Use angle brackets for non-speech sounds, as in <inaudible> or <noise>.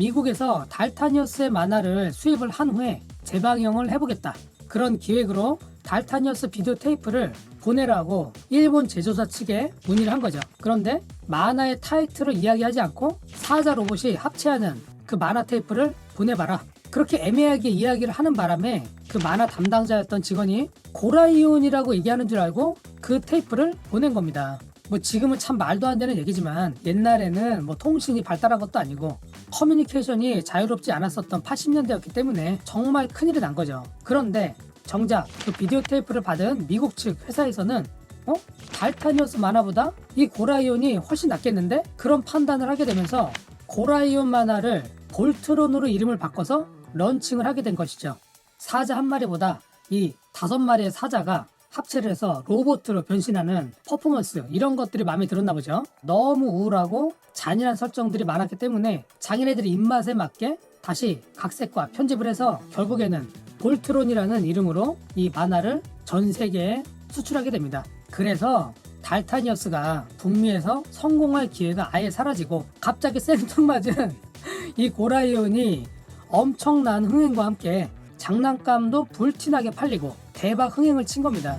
미국에서 달타니어스의 만화를 수입을 한 후에 재방영을 해보겠다. 그런 기획으로 달타니어스 비디오 테이프를 보내라고 일본 제조사 측에 문의를 한 거죠. 그런데 만화의 타이틀을 이야기하지 않고 사자 로봇이 합체하는 그 만화 테이프를 보내봐라. 그렇게 애매하게 이야기를 하는 바람에 그 만화 담당자였던 직원이 고라이온이라고 얘기하는 줄 알고 그 테이프를 보낸 겁니다. 뭐 지금은 참 말도 안 되는 얘기지만 옛날에는 뭐 통신이 발달한 것도 아니고 커뮤니케이션이 자유롭지 않았었던 80년대였기 때문에 정말 큰일이 난 거죠. 그런데 정작 그 비디오 테이프를 받은 미국 측 회사에서는 어? 달타니어스 만화보다 이 고라이온이 훨씬 낫겠는데? 그런 판단을 하게 되면서 고라이온 만화를 볼트론으로 이름을 바꿔서 런칭을 하게 된 것이죠. 사자 한 마리보다 이 다섯 마리의 사자가 합체를 해서 로봇으로 변신하는 퍼포먼스 이런 것들이 마음에 들었나 보죠. 너무 우울하고 잔인한 설정들이 많았기 때문에 장인애들의 입맛에 맞게 다시 각색과 편집을 해서 결국에는 볼트론이라는 이름으로 이 만화를 전 세계에 수출하게 됩니다. 그래서 달타니어스가 북미에서 성공할 기회가 아예 사라지고 갑자기 <laughs> 생뚱맞은 이 고라이온이 엄청난 흥행과 함께 장난감도 불티나게 팔리고 대박 흥행을 친 겁니다.